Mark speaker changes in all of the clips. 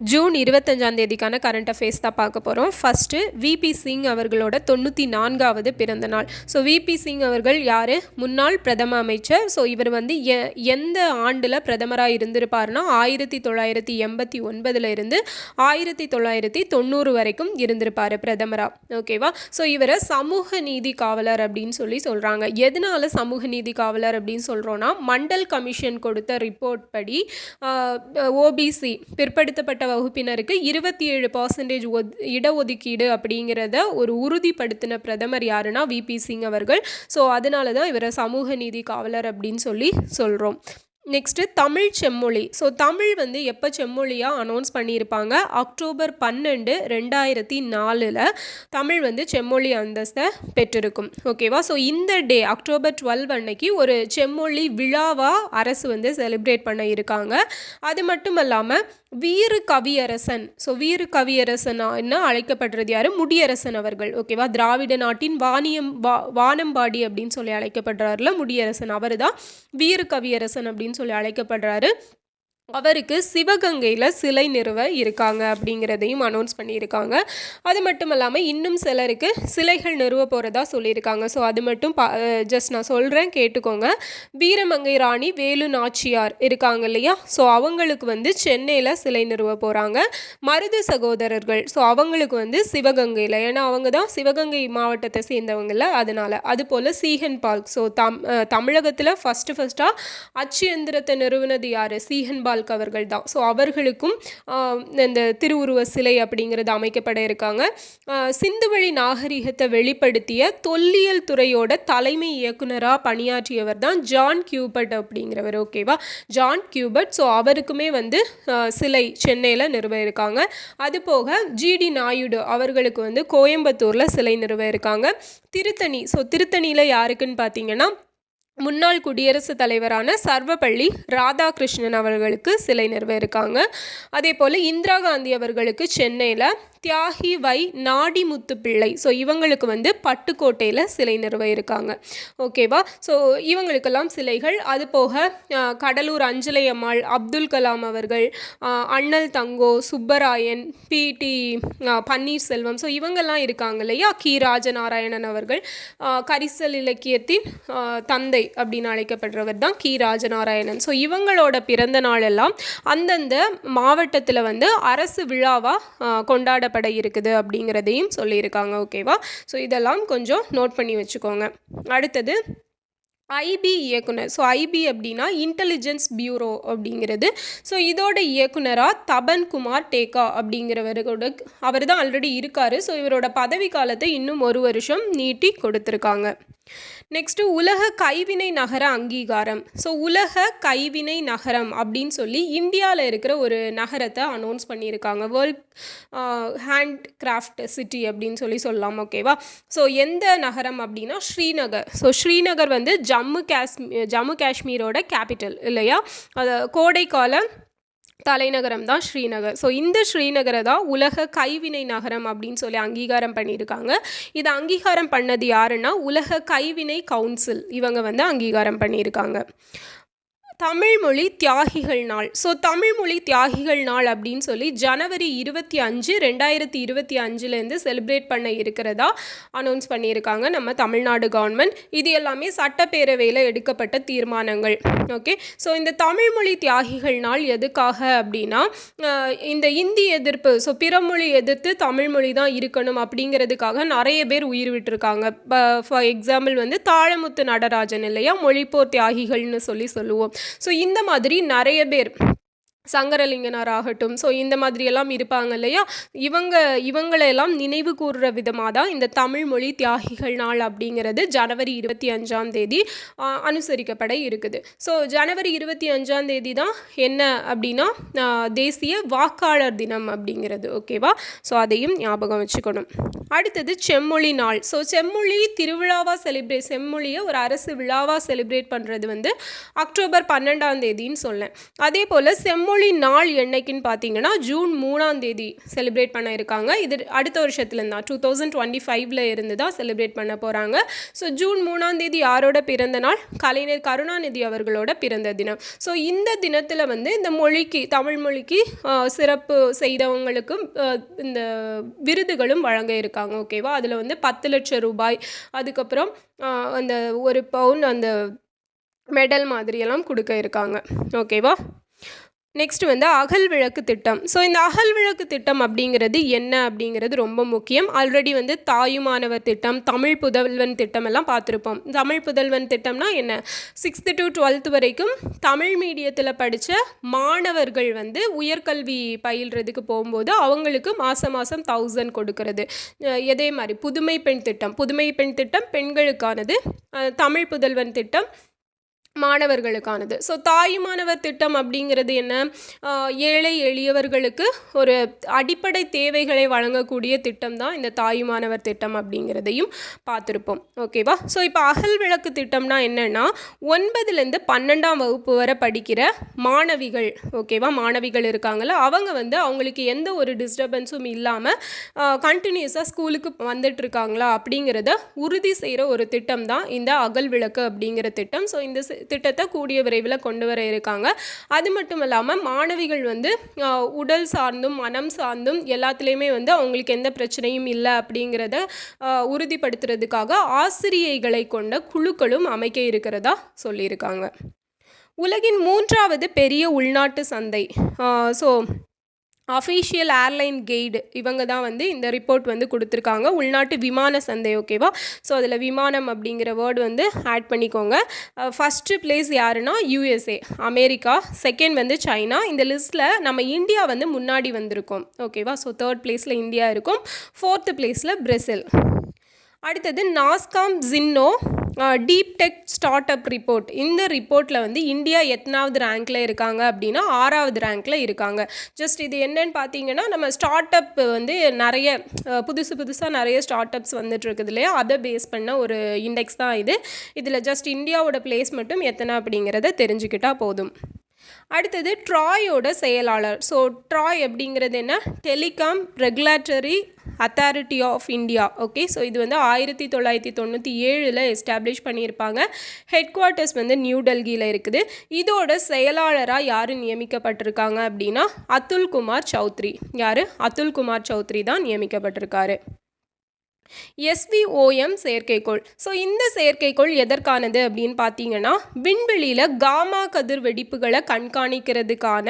Speaker 1: June இருபத்தஞ்சாம் தேதிக்கான current affairs தான் பார்க்க போகிறோம் ஃபஸ்ட்டு விபி சிங் அவர்களோட தொண்ணூற்றி நான்காவது பிறந்த நாள். ஸோ விபி சிங் அவர்கள் யார்? முன்னாள் பிரதம அமைச்சர். ஸோ இவர் வந்து எ எந்த ஆண்டில் பிரதமராக இருந்திருப்பார்னா ஆயிரத்தி தொள்ளாயிரத்தி எண்பத்தி ஒன்பதில் இருந்து ஆயிரத்தி தொள்ளாயிரத்தி தொண்ணூறு வரைக்கும் இருந்திருப்பார் பிரதமராக ஓகேவா ஸோ இவரை சமூக நீதி காவலர் அப்படின்னு சொல்லி சொல்கிறாங்க எதனால சமூக நீதி காவலர் அப்படின்னு சொல்கிறோன்னா மண்டல் கமிஷன் கொடுத்த ரிப்போர்ட் படி ஓபிசி பிற்படுத்தப்பட்ட வகுப்பினருக்கு இருபத்தி ஏழு பர்சன்டேஜ் ஒத் இடஒதுக்கீடு அப்படிங்கிறத ஒரு உறுதிப்படுத்தின பிரதமர் யாருன்னா விபி சிங் அவர்கள். ஸோ அதனால தான் இவரை சமூக நீதி காவலர் அப்படின்னு சொல்லி சொல்கிறோம் நெக்ஸ்ட்டு தமிழ் செம்மொழி. ஸோ தமிழ் வந்து எப்போ செம்மொழியாக அனௌன்ஸ் பண்ணியிருப்பாங்க? அக்டோபர் பன்னெண்டு ரெண்டாயிரத்தி நாலில் தமிழ் வந்து செம்மொழி அந்தஸ்தை பெற்றிருக்கும். ஓகேவா ஸோ இந்த டே அக்டோபர் டுவெல் அன்னைக்கு ஒரு செம்மொழி விழாவாக அரசு வந்து செலிப்ரேட் பண்ண இருக்காங்க அது மட்டும் இல்லாமல் வீறு கவியரசன். ஸோ வீறு கவியரசன் என்ன? அழைக்கப்படுறது யார்? முடியரசன் அவர்கள். ஓகேவா திராவிட நாட்டின் வானியம் வா வானம்பாடி அப்படின்னு சொல்லி அழைக்கப்படுறாருல முடியரசன். அவர் தான் வீறு கவியரசன் அப்படின்னு சொல்லி அழைக்கப்படுறாரு. அவருக்கு சிவகங்கையில் சிலை நிறுவ இருக்காங்க அப்படிங்கிறதையும் அனௌன்ஸ் பண்ணியிருக்காங்க. அது மட்டும் இல்லாமல் இன்னும் சிலருக்கு சிலைகள் நிறுவ போகிறதா சொல்லியிருக்காங்க. ஸோ அது மட்டும் பா ஜஸ்ட் நான் சொல்கிறேன் கேட்டுக்கோங்க. வீரமங்கை ராணி வேலு நாச்சியார் இருக்காங்க இல்லையா? ஸோ அவங்களுக்கு வந்து சென்னையில் சிலை நிறுவ போகிறாங்க மருது சகோதரர்கள் ஸோ அவங்களுக்கு வந்து சிவகங்கையில். ஏன்னா அவங்க தான் சிவகங்கை மாவட்டத்தை சேர்ந்தவங்கள அதனால். அதுபோல் சீகன் பால்க் ஸோ தம் தமிழகத்தில் ஃபஸ்ட்டு ஃபஸ்ட்டாக அச்சு எந்திரத்தை நிறுவனது யார்? சீகன் பால் பால்க் அவர்கள் தான் ஸோ அவர்களுக்கும் இந்த திருவுருவ சிலை அப்படிங்கிறது அமைக்கப்பட இருக்காங்க. சிந்துவழி நாகரிகத்தை வெளிப்படுத்திய தொல்லியல் துறையோட தலைமை இயக்குனராக பணியாற்றியவர் தான் ஜான் கியூபர்ட் அப்படிங்கிறவர் ஓகேவா ஜான் கியூபர்ட் ஸோ அவருக்குமே வந்து சிலை சென்னையில் நிறுவ இருக்காங்க. அதுபோக ஜிடி நாயுடு அவர்களுக்கு வந்து கோயம்புத்தூரில் சிலை நிறுவ இருக்காங்க. திருத்தணி ஸோ திருத்தணியில் யாருக்குன்னு பார்த்தீங்கன்னா முன்னாள் குடியரசுத் தலைவரான சர்வப்பள்ளி ராதாகிருஷ்ணன் அவர்களுக்கு சிலை நிறுவ இருக்காங்க அதே போல் இந்திரா காந்தி அவர்களுக்கு சென்னையில் தியாகி வை நாடிமுத்து பிள்ளை. ஸோ இவங்களுக்கு வந்து பட்டுக்கோட்டையில் சிலை நிறுவ இருக்காங்க ஓகேவா ஸோ இவங்களுக்கெல்லாம் சிலைகள். அது போக கடலூர் அஞ்சலை அம்மாள் அப்துல் கலாம் அவர்கள் அண்ணல் தங்கோ சுப்பராயன் பிடி பன்னீர்செல்வம். ஸோ இவங்கெல்லாம் இருக்காங்க இல்லையா? கி. ராஜநாராயணன் அவர்கள் கரிசல் இலக்கியத்தின் தந்தை. அப்படின்னு அழைக்கப்படுறவர் தான் கி. ராஜநாராயணன். ஸோ இவங்களோட பிறந்த நாள் எல்லாம் அந்தந்த மாவட்டத்தில் வந்து அரசு விழாவாக கொண்டாடப்பட இருக்குது அப்படிங்கிறதையும் சொல்லியிருக்காங்க ஓகேவா ஸோ இதெல்லாம் கொஞ்சம் நோட் பண்ணி வச்சுக்கோங்க. அடுத்தது ஐபி இயக்குனர். ஸோ ஐபி அப்படின்னா இன்டெலிஜென்ஸ் பியூரோ அப்படிங்கிறது. ஸோ இதோட இயக்குனராக தபன் குமார் டேகா அப்படிங்கிறவரோட அவர் தான் ஆல்ரெடி இருக்கார். ஸோ இவரோட பதவி காலத்தை இன்னும் ஒரு வருஷம் நீட்டி கொடுத்துருக்காங்க. நெக்ஸ்ட்டு உலக கைவினை நகர அங்கீகாரம். ஸோ உலக கைவினை நகரம் அப்படின்னு சொல்லி இந்தியாவில் இருக்கிற ஒரு நகரத்தை அனௌன்ஸ் பண்ணியிருக்காங்க. வேர்ல்ட் ஹேண்ட் கிராஃப்ட் சிட்டி அப்படின்னு சொல்லி சொல்லலாம் ஓகேவா ஸோ எந்த நகரம் அப்படின்னா ஸ்ரீநகர். ஸோ ஸ்ரீநகர் வந்து ஜம்மு காஷ்மீர் ஜம்மு காஷ்மீரோட கேபிட்டல் இல்லையா? அது கோடைக்காலம் தலைநகரம் தான் ஸ்ரீநகர். ஸோ இந்த ஸ்ரீநகரை தான் உலக கைவினை நகரம் அப்படின்னு சொல்லி அங்கீகாரம் பண்ணியிருக்காங்க. இதை அங்கீகாரம் பண்ணது யாருன்னா உலக கைவினை கவுன்சில் இவங்க வந்து அங்கீகாரம் பண்ணியிருக்காங்க. தமிழ்மொழி தியாகிகள் நாள். ஸோ தமிழ்மொழி தியாகிகள் நாள் அப்படின்னு சொல்லி ஜனவரி இருபத்தி அஞ்சு ரெண்டாயிரத்தி இருபத்தி அஞ்சுலேருந்து செலிப்ரேட் பண்ண இருக்கிறதா அனௌன்ஸ் பண்ணியிருக்காங்க நம்ம தமிழ்நாடு கவர்மெண்ட் இது எல்லாமே சட்டப்பேரவையில் எடுக்கப்பட்ட தீர்மானங்கள். ஓகே ஸோ இந்த தமிழ்மொழி தியாகிகள் நாள் எதுக்காக அப்படின்னா இந்த இந்தி எதிர்ப்பு ஸோ பிறமொழி எதிர்த்து தமிழ்மொழி தான் இருக்கணும் அப்படிங்கிறதுக்காக நிறைய பேர் உயிர் விட்டுருக்காங்க. ஃபார் எக்ஸாம்பிள் வந்து தாழமுத்து நடராஜன் இல்லையா? மொழிப்போர் தியாகிகள்னு சொல்லி சொல்லுவோம். ஸோ இந்த மாதிரி நிறைய பேர் சங்கரலிங்கனார் ஆகட்டும் ஸோ இந்த மாதிரியெல்லாம் இருப்பாங்க இல்லையா? இவங்க இவங்களையெல்லாம் நினைவு கூறுற விதமாக தான் இந்த தமிழ் மொழி தியாகிகள் நாள் அப்படிங்கிறது ஜனவரி இருபத்தி அஞ்சாம் தேதி அனுசரிக்கப்பட இருக்குது. ஸோ ஜனவரி இருபத்தி அஞ்சாம் தேதி தான் என்ன அப்படின்னா தேசிய வாக்காளர் தினம் அப்படிங்கிறது ஓகேவா ஸோ அதையும் ஞாபகம் வச்சுக்கணும். அடுத்தது செம்மொழி நாள். ஸோ செம்மொழி திருவிழாவாக செலிப்ரேட் செம்மொழியை ஒரு அரசு விழாவாக செலிப்ரேட் பண்ணுறது வந்து அக்டோபர் பன்னெண்டாம் தேதின்னு சொன்னேன் அதே போல் செம்மொழி மும்மொழி நாள் என்னைக்குன்னு பார்த்தீங்கன்னா ஜூன் மூணாம் தேதி செலிப்ரேட் பண்ண இருக்காங்க. இது அடுத்த வருஷத்துலேருந்து தான் டூ தௌசண்ட் டுவெண்ட்டி ஃபைவ்ல இருந்து தான் செலிப்ரேட் பண்ண போகிறாங்க ஸோ ஜூன் மூணாம் தேதி யாரோட பிறந்த நாள்? கலைஞர் கருணாநிதி அவர்களோட பிறந்த தினம். ஸோ இந்த தினத்தில் வந்து இந்த மொழிக்கு தமிழ் மொழிக்கு சிறப்பு செய்தவங்களுக்கும் இந்த விருதுகளும் வழங்க இருக்காங்க. ஓகேவா அதில் வந்து பத்து லட்சம் ரூபாய் அதுக்கப்புறம் அந்த ஒரு பவுன் அந்த மெடல் மாதிரியெல்லாம் கொடுக்க இருக்காங்க. ஓகேவா நெக்ஸ்ட் வந்து அகல் விளக்கு திட்டம். ஸோ இந்த அகல் விளக்கு திட்டம் அப்படிங்கிறது என்ன அப்படிங்கிறது ரொம்ப முக்கியம். ஆல்ரெடி வந்து தாயுமானவர் திட்டம் தமிழ் புதல்வன் திட்டம் எல்லாம் பார்த்துருப்போம். தமிழ் புதல்வன் திட்டம்னா என்ன? சிக்ஸ்த்து டு டுவெல்த் வரைக்கும் தமிழ் மீடியத்தில் படித்த மாணவர்கள் வந்து உயர்கல்வி பயில்றதுக்கு போகும்போது அவங்களுக்கு மாதம் மாதம் தௌசண்ட் கொடுக்கறது. இதே மாதிரி புதுமை பெண் திட்டம். புதுமை பெண் திட்டம் பெண்களுக்கானது. தமிழ் புதல்வன் திட்டம் மாணவர்களுக்கானது. ஸோ தாயுமானவர் திட்டம் அப்படிங்கிறது என்ன? ஏழை எளியவர்களுக்கு ஒரு அடிப்படை தேவைகளை வழங்கக்கூடிய திட்டம் தான் இந்த தாயுமானவர் திட்டம் அப்படிங்கிறதையும் பார்த்துருப்போம். ஓகேவா ஸோ இப்போ அகல் விளக்கு திட்டம்னா என்னென்னா ஒன்பதுலேருந்து பன்னெண்டாம் வகுப்பு வரை படிக்கிற மாணவிகள் ஓகேவா மாணவிகள் இருக்காங்கல்ல அவங்க வந்து அவங்களுக்கு எந்த ஒரு டிஸ்டர்பன்ஸும் இல்லாமல் கண்டினியூஸாக ஸ்கூலுக்கு வந்துட்டுருக்காங்களா அப்படிங்கிறத உறுதி செய்கிற ஒரு திட்டம் தான் இந்த அகல் விளக்கு அப்படிங்கிற திட்டம். ஸோ இந்த திட்டத்தை கூடிய விரைவில் கொண்டு வர இருக்காங்க. அது மட்டும் இல்லாமல் மாணவிகள் வந்து உடல் சார்ந்தும் மனம் சார்ந்தும் எல்லாத்துலேயுமே வந்து அவங்களுக்கு எந்த பிரச்சனையும் இல்லை அப்படிங்கிறத உறுதிப்படுத்துறதுக்காக ஆசிரியைகளை கொண்ட குழுக்களும் அமைக்க இருக்கிறதா சொல்லியிருக்காங்க. உலகின் மூன்றாவது பெரிய உள்நாட்டு சந்தை ஸோ அஃபீஷியல் ஏர்லைன் கைடு இவங்க தான் வந்து இந்த ரிப்போர்ட் வந்து கொடுத்துருக்காங்க. உள்நாட்டு விமான சந்தை ஓகேவா ஸோ அதில் விமானம் அப்படிங்கிற வேர்டு வந்து ஆட் பண்ணிக்கோங்க. Uh, ஃபஸ்ட்டு பிளேஸ் யாருன்னா யூஎஸ்ஏ அமெரிக்கா செகண்ட் வந்து சைனா. இந்த லிஸ்ட்டில் நம்ம இந்தியா வந்து முன்னாடி வந்திருக்கோம் ஓகேவா ஸோ தேர்ட் பிளேஸில் இந்தியா இருக்கும் ஃபோர்த்து பிளேஸில் பிரேசில் அடுத்தது NASSCOM Zinnov deep tech start up report இந்த ரிப்போர்ட்டில் வந்து இந்தியா எத்தனாவது ரேங்க்கில் இருக்காங்க அப்படின்னா ஆறாவது ரேங்க்கில் இருக்காங்க. ஜஸ்ட் இது என்னன்னு பார்த்தீங்கன்னா நம்ம ஸ்டார்ட் அப் வந்து நிறைய புதுசு புதுசாக நிறைய ஸ்டார்ட் அப்ஸ் வந்துட்டு இருக்குது இல்லையா? அதை பேஸ் பண்ண ஒரு இண்டெக்ஸ் தான் இது. இதில் ஜஸ்ட் இந்தியாவோட பிளேஸ் மட்டும் எத்தனை அப்படிங்கிறத தெரிஞ்சுக்கிட்டா போதும். அடுத்தது ட்ராயோட செயலாளர். ஸோ ட்ராய் அப்படிங்கிறது என்ன? Telecom regulatory authority of India okay so இது வந்து ஆயிரத்தி தொள்ளாயிரத்தி தொண்ணூற்றி ஏழில் எஸ்டாப்ளிஷ் பண்ணியிருப்பாங்க. ஹெட் குவார்ட்டர்ஸ் வந்து நியூ டெல்லியில் இருக்குது. இதோட செயலாளராக யார் நியமிக்கப்பட்டிருக்காங்க அப்படின்னா அதுல் குமார் சௌத்ரி. யார்? அதுல் குமார் சௌத்ரி தான் நியமிக்கப்பட்டிருக்காரு. எஸ்விஓஎம் செயற்கைக்கோள். ஸோ இந்த செயற்கைக்கோள் எதற்கானது அப்படின்னு பார்த்தீங்கன்னா விண்வெளியில் காமா கதிர் வெடிப்புகளை கண்காணிக்கிறதுக்கான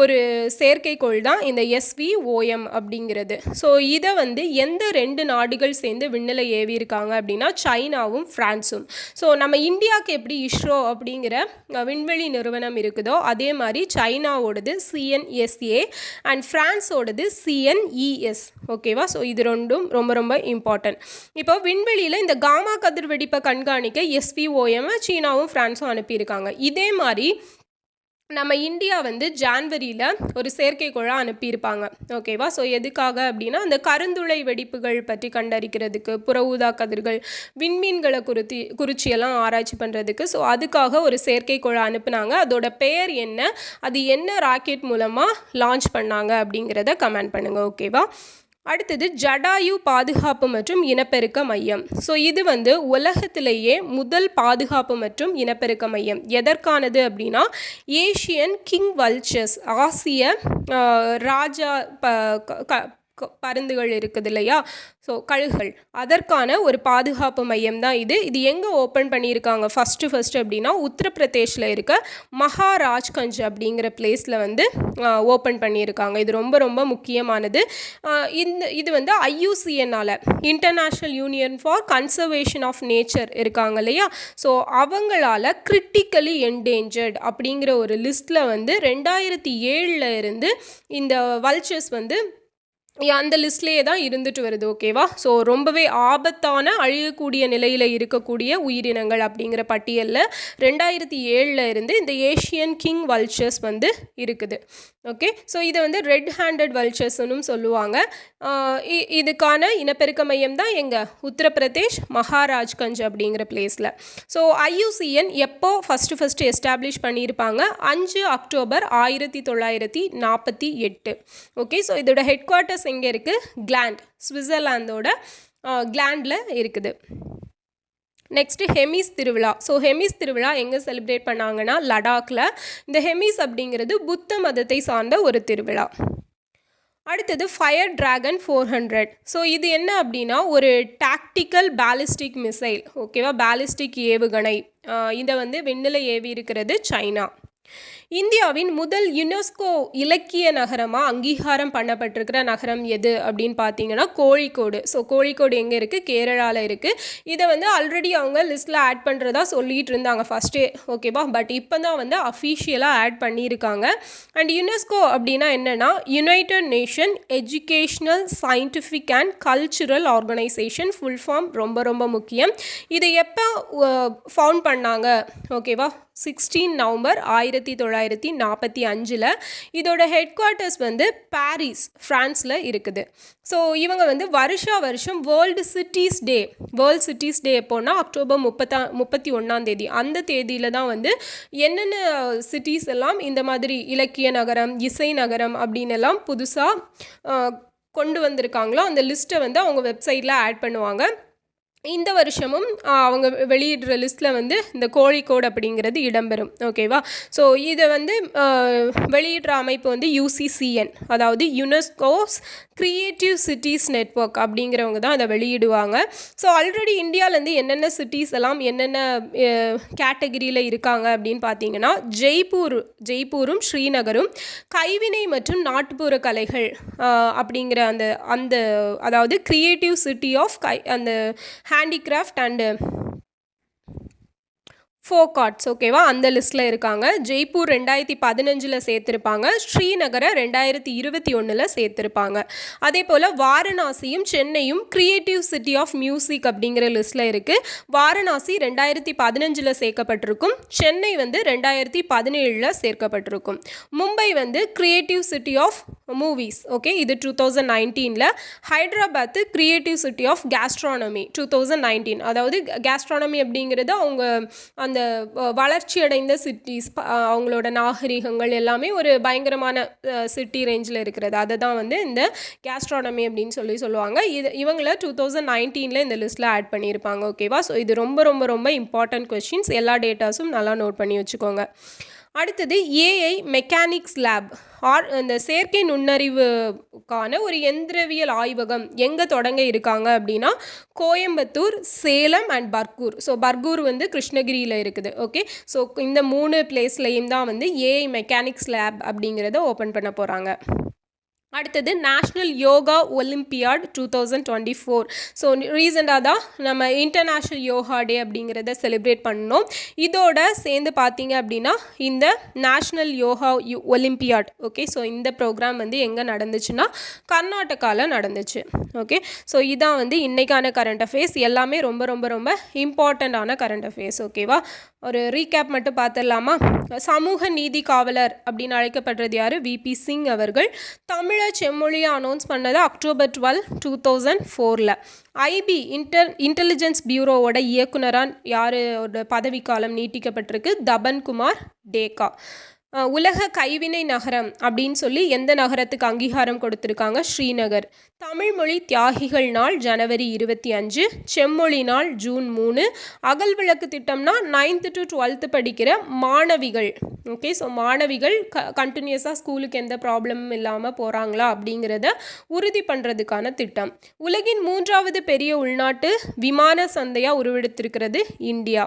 Speaker 1: ஒரு செயற்கைக்கோள் தான் இந்த எஸ்விஓஎம் அப்படிங்கிறது. ஸோ இதை வந்து எந்த ரெண்டு நாடுகள் சேர்ந்து விண்ணில் ஏவியிருக்காங்க அப்படின்னா சைனாவும் ஃப்ரான்ஸும் ஸோ நம்ம இந்தியாவுக்கு எப்படி இஸ்ரோ அப்படிங்கிற விண்வெளி நிறுவனம் இருக்குதோ அதே மாதிரி சைனாவோடது சிஎன்எஸ்ஏ அண்ட் ஃப்ரான்ஸோடது சிஎன்இஎஸ் ஓகேவா ஸோ இது ரெண்டும் ரொம்ப ரொம்ப இம்பார்ட்டன்ட் இப்போ விண்வெளியில் இந்த காமா கதிர் வெடிப்பை கண்காணிக்க எஸ்விஓஎம் சீனாவும் ஃப்ரான்ஸும் அனுப்பியிருக்காங்க. இதே மாதிரி நம்ம இந்தியா வந்து ஜான்வரியில் ஒரு செயற்கைக்கோளை அனுப்பியிருப்பாங்க. ஓகேவா ஸோ எதுக்காக அப்படின்னா அந்த கருந்துளை வெடிப்புகள் பற்றி கண்டறிக்கிறதுக்கு புற ஊதா கதிர்கள் விண்மீன்களை குறித்து குறிச்சியெல்லாம் ஆராய்ச்சி பண்ணுறதுக்கு ஸோ அதுக்காக ஒரு செயற்கைக்கோளை அனுப்புனாங்க. அதோட பெயர் என்ன? அது என்ன ராக்கெட் மூலமாக லான்ச் பண்ணாங்க அப்படிங்கிறத கமெண்ட் பண்ணுங்கள் ஓகேவா அடுத்தது ஜடாயு பாதுகாப்பு மற்றும் இனப்பெருக்க மையம். ஸோ இது வந்து உலகத்திலேயே முதல் பாதுகாப்பு மற்றும் இனப்பெருக்க மையம். எதற்கானது அப்படின்னா ஏஷியன் கிங் வல்ச்சர்ஸ் ஆசிய ராஜா ப க- க- பருந்துகள் இருக்குது இல்லையா ஸோ கழுகுகள் அதற்கான ஒரு பாதுகாப்பு மையம் தான் இது. இது எங்கே ஓப்பன் பண்ணியிருக்காங்க? ஃபஸ்ட்டு ஃபஸ்ட்டு அப்படின்னா உத்தரப்பிரதேஷில் இருக்க மகாராஜ்கஞ்ச் அப்படிங்கிற பிளேஸில் வந்து ஓப்பன் பண்ணியிருக்காங்க. இது ரொம்ப ரொம்ப முக்கியமானது. இந்த இது வந்து ஐயூசிஎன்னால் international union for conservation of nature இருக்காங்க இல்லையா? ஸோ அவங்களால கிரிட்டிக்கலி என்டேஞ்சர்ட் அப்படிங்கிற ஒரு லிஸ்ட்டில் வந்து ரெண்டாயிரத்தி ஏழில் இருந்து இந்த வல்ச்சர்ஸ் வந்து அந்த லிஸ்ட்லேயே தான் இருந்துட்டு வருது ஓகேவா? ஸோ ரொம்பவே ஆபத்தான அழியக்கூடிய நிலையில் இருக்கக்கூடிய உயிரினங்கள் அப்படிங்கிற பட்டியலில் ரெண்டாயிரத்தி ஏழில் இருந்து இந்த ஏஷியன் கிங் வல்ச்சர்ஸ் வந்து இருக்குது ஓகே? ஸோ இதை வந்து ரெட் ஹேண்டட் வல்ச்சர்ஸ்னும் சொல்லுவாங்க. இ- இதுக்கான இனப்பெருக்க மையம் தான் எங்கள் உத்தரப்பிரதேஷ் மகாராஜ்கஞ்ச் அப்படிங்கிற பிளேஸில் ஸோ ஐயூசிஎன் எப்போ ஃபஸ்ட்டு ஃபஸ்ட்டு எஸ்டாப்ளிஷ் பண்ணியிருப்பாங்க? அஞ்சு அக்டோபர் ஆயிரத்தி தொள்ளாயிரத்தி நாற்பத்தி எட்டு ஓகே? ஸோ இதோட ஹெட் குவார்ட்டர்ஸ் எங்கே இருக்குது கிளாண்ட் சுவிட்சர்லாந்தோட கிளாண்டில் இருக்குது. நெக்ஸ்ட்டு ஹெமிஸ் திருவிழா. ஸோ ஹெமிஸ் திருவிழா எங்கே செலிப்ரேட் பண்ணாங்கன்னா லடாக்கில் இந்த ஹெமிஸ் அப்படிங்கிறது புத்த மதத்தை சார்ந்த ஒரு திருவிழா. அடுத்தது fire dragon four hundred so இது என்ன அப்படின்னா ஒரு டாக்டிக்கல் பேலிஸ்டிக் மிசைல் ஓகேவா பேலிஸ்டிக் ஏவுகணை. இதை வந்து விண்ணில் ஏவி இருக்கிறது சைனா. இந்தியாவின் முதல் யுனெஸ்கோ இலக்கிய நகரமாக அங்கீகாரம் பண்ணப்பட்டிருக்கிற நகரம் எது அப்படின்னு பார்த்தீங்கன்னா கோழிக்கோடு. ஸோ கோழிக்கோடு எங்கே இருக்குது கேரளாவில் இருக்குது இதை வந்து ஆல்ரெடி அவங்க லிஸ்ட்டில் ஆட் பண்ணுறதா சொல்லிகிட்டு இருந்தாங்க ஃபஸ்ட்டே ஓகேவா பட் இப்போ தான் வந்து அஃபிஷியலாக ஆட் பண்ணியிருக்காங்க. அண்ட் யுனெஸ்கோ அப்படின்னா என்னென்னா United Nation Educational Scientific and Cultural Organization full form ரொம்ப ரொம்ப முக்கியம். இதை எப்போ ஃபவுண்ட் பண்ணாங்க? ஓகேவா சிக்ஸ்டீன் நவம்பர் ஆயிரத்தி தொள்ளாயிரத்தி நாற்பத்தி அஞ்சில் இதோட ஹெட் குவார்ட்டர்ஸ் வந்து பாரிஸ் ஃப்ரான்ஸில் இருக்குது. ஸோ இவங்க வந்து வருஷா வருஷம் world cities day world cities day எப்போனா அக்டோபர் முப்பத்தா முப்பத்தி ஒன்றாம் தேதி. அந்த தேதியில் தான் வந்து என்னென்ன சிட்டிஸ் எல்லாம் இந்த மாதிரி இலக்கிய நகரம் இசை நகரம் அப்படின்னு எல்லாம் புதுசாக கொண்டு வந்திருக்காங்களோ அந்த லிஸ்ட்டை வந்து அவங்க வெப்சைட்டில் ஆட் பண்ணுவாங்க. இந்த வருஷமும் அவங்க வெளியிடுற லிஸ்ட்டில் வந்து இந்த கோழிக்கோடு அப்படிங்கிறது இடம்பெறும். ஓகேவா? ஸோ இதை வந்து வெளியிடுற அமைப்பு வந்து யூசிசிஎன் அதாவது யுனெஸ்கோஸ் க்ரியேட்டிவ் சிட்டிஸ் நெட்வொர்க் அப்படிங்கிறவங்க தான் அதை வெளியிடுவாங்க. ஸோ ஆல்ரெடி இந்தியாவிலேருந்து என்னென்ன சிட்டிஸ் எல்லாம் என்னென்ன கேட்டகரியில் இருக்காங்க அப்படின்னு பார்த்தீங்கன்னா ஜெய்ப்பூர் ஜெய்ப்பூரும் ஸ்ரீநகரும் கைவினை மற்றும் நாட்டுப்புற கலைகள் அப்படிங்கிற அந்த அந்த அதாவது க்ரியேட்டிவ் சிட்டி ஆஃப் கை அந்த ஹேண்டிகிராஃப்ட் அண்டு ஃபோக் ஓகேவா அந்த லிஸ்ட்டில் இருக்காங்க. ஜெய்ப்பூர் ரெண்டாயிரத்தி பதினஞ்சில் சேர்த்துருப்பாங்க. ஸ்ரீநகரை ரெண்டாயிரத்தி இருபத்தி ஒன்றில் சேர்த்துருப்பாங்க. அதே போல் வாரணாசியும் சென்னையும் க்ரியேட்டிவ் சிட்டி ஆஃப் மியூசிக் அப்படிங்கிற லிஸ்ட்டில் இருக்குது வாரணாசி ரெண்டாயிரத்தி பதினஞ்சில் சேர்க்கப்பட்டிருக்கும். சென்னை வந்து ரெண்டாயிரத்தி பதினேழில் சேர்க்கப்பட்டிருக்கும். மும்பை வந்து creative city of movies okay இது டூ தௌசண்ட் நைன்டீனில் Hyderabad creative city of gastronomy two thousand nineteen அதாவது கேஸ்ட்ரானமி அப்படிங்கிறது அவங்க அந்த வளர்ச்சி அடைந்த சிட்டிஸ் அவங்களோட நாகரிகங்கள் எல்லாமே ஒரு பயங்கரமான சிட்டி ரேஞ்சில் இருக்கிறது. அதை தான் வந்து இந்த கேஸ்ட்ரானமி அப்படின்னு சொல்லி சொல்லுவாங்க. இது இவங்கள டூ தௌசண்ட் நைன்டீனில் இந்த லிஸ்ட்டில் ஆட் பண்ணியிருப்பாங்க ஓகேவா ஸோ இது ரொம்ப ரொம்ப ரொம்ப இம்பார்ட்டன்ட் கொஷின்ஸ் எல்லா டேட்டாஸும் நல்லா நோட் பண்ணி வச்சுக்கோங்க. அடுத்தது ஏஐ மெக்கானிக்ஸ் லேப் ஆர் இந்த செயற்கை நுண்ணறிவுக்கான ஒரு எந்திரவியல் ஆய்வகம் எங்கே தொடங்க இருக்காங்க அப்படின்னா கோயம்புத்தூர் சேலம் அண்ட் பர்கூர். ஸோ பர்கூர் வந்து கிருஷ்ணகிரியில் இருக்குது. ஓகே ஸோ இந்த மூணு பிளேஸ்லையும் தான் வந்து ஏஐ மெக்கானிக்ஸ் லேப் அப்படிங்கிறத ஓப்பன் பண்ண போகிறாங்க அடுத்தது national yoga olympiad two thousand twenty four so ரீசெண்டாக தான் நம்ம இன்டர்நேஷ்னல் யோகா டே அப்படிங்கிறத செலிப்ரேட் பண்ணோம். இதோட சேர்ந்து பார்த்தீங்க அப்படின்னா இந்த national yoga olympiad okay so இந்த ப்ரோக்ராம் வந்து எங்கே நடந்துச்சுன்னா கர்நாடகாவில் நடந்துச்சு ஓகே ஸோ இதான் வந்து இன்றைக்கான கரண்ட் அஃபேர்ஸ் எல்லாமே ரொம்ப ரொம்ப ரொம்ப இம்பார்ட்டண்ட்டான கரண்ட் அஃபேர்ஸ் ஓகேவா ஒரு ரீகேப் மட்டும் பார்த்துடலாமா? சமூக நீதி காவலர் அப்படின்னு அழைக்கப்படுறது யார்? விபி சிங் அவர்கள். தமிழ் செம்மொழியை அனௌன்ஸ் பண்ணது அக்டோபர் டுவெல் டூ தௌசண்ட் ஃபோரில் ஐபி இன்டர் இன்டெலிஜென்ஸ் பியூரோவோட இயக்குனராக யாரோட பதவிக்காலம் நீட்டிக்கப்பட்டிருக்கு? தபன்குமார் டேகா. உலக கைவினை நகரம் அப்படின்னு சொல்லி எந்த நகரத்துக்கு அங்கீகாரம் கொடுத்துருக்காங்க? ஸ்ரீநகர். தமிழ்மொழி தியாகிகள் நாள் ஜனவரி இருபத்தி அஞ்சு செம்மொழி நாள் ஜூன் மூணு. அகல் விளக்கு திட்டம்னா நைன்த்து டு டுவெல்த்து படிக்கிற மாணவிகள். ஓகே ஸோ மாணவிகள் க கண்டினியூஸாக ஸ்கூலுக்கு எந்த ப்ராப்ளமும் இல்லாமல் போகிறாங்களா அப்படிங்கிறத உறுதி பண்ணுறதுக்கான திட்டம். உலகின் மூன்றாவது பெரிய உள்நாட்டு விமான சந்தையாக உருவெடுத்திருக்கிறது India.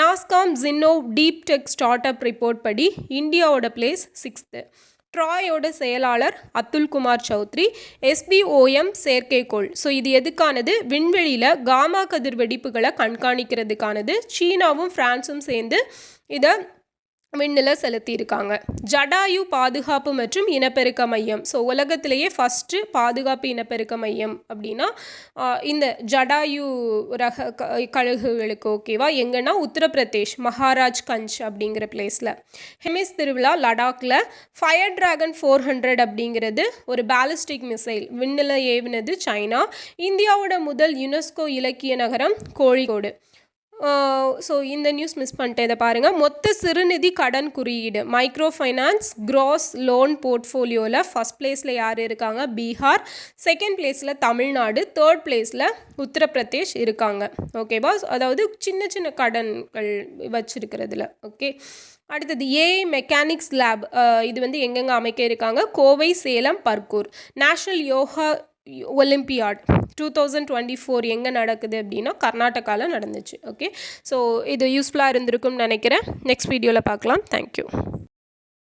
Speaker 1: NASSCOM Zinnov deep tech start up report படி இந்தியாவோட பிளேஸ் சிக்ஸ்த்து ட்ராயோட செயலாளர் அத்துல்குமார் சௌத்ரி எஸ்பிஓஎம் செயற்கைக்கோள். ஸோ இது எதுக்கானது? விண்வெளியில் காமா கதிர் வெடிப்புகளை கண்காணிக்கிறதுக்கானது. சீனாவும் ஃப்ரான்ஸும் சேர்ந்து இதை விண்ணில் செலுத்தியிருக்காங்க. ஜடாயு பாதுகாப்பு மற்றும் இனப்பெருக்க மையம். ஸோ உலகத்திலேயே ஃபஸ்ட்டு பாதுகாப்பு இனப்பெருக்க மையம் அப்படின்னா இந்த ஜடாயு ரக க கழுகுகளுக்கு ஓகேவா எங்கன்னா உத்தரப்பிரதேஷ் மகாராஜ் கஞ்ச் அப்படிங்கிற பிளேஸில் ஹெமிஸ் திருவிழா லடாக்ல. ஃபயர் டிராகன் ஃபோர் ஹண்ட்ரட் அப்படிங்கிறது ஒரு பேலிஸ்டிக் மிசைல் விண்ணில் ஏவினது சைனா. இந்தியாவோட முதல் யுனெஸ்கோ இலக்கிய நகரம் கோழிக்கோடு. ஸோ இந்த நியூஸ் மிஸ் பண்ணிட்டேன். இதை பாருங்கள் மொத்த சிறுநிதி கடன் குறியீடு. மைக்ரோ ஃபைனான்ஸ் க்ராஸ் லோன் போர்ட்ஃபோலியோவில் ஃபஸ்ட் பிளேஸில் யார் இருக்காங்க? பீகார். செகண்ட் பிளேஸில் தமிழ்நாடு. தேர்ட் பிளேஸில் உத்தரப்பிரதேஷ் இருக்காங்க. ஓகேவா அதாவது சின்ன சின்ன கடன்கள் வச்சுருக்கிறதுல. ஓகே அடுத்தது ஏஐ மெக்கானிக்ஸ் லேப் இது வந்து எங்கெங்கே அமைக்க இருக்காங்க? Kovai Salem Bargur. National yoga olympiad two thousand twenty four எங்கே நடக்குது அப்படின்னா கர்நாடகாவில் நடந்துச்சு ஓகே ஸோ இது யூஸ்ஃபுல்லாக இருந்திருக்கும்னு நினைக்கிறேன். நெக்ஸ்ட் வீடியோவில் பார்க்கலாம். தேங்க்யூ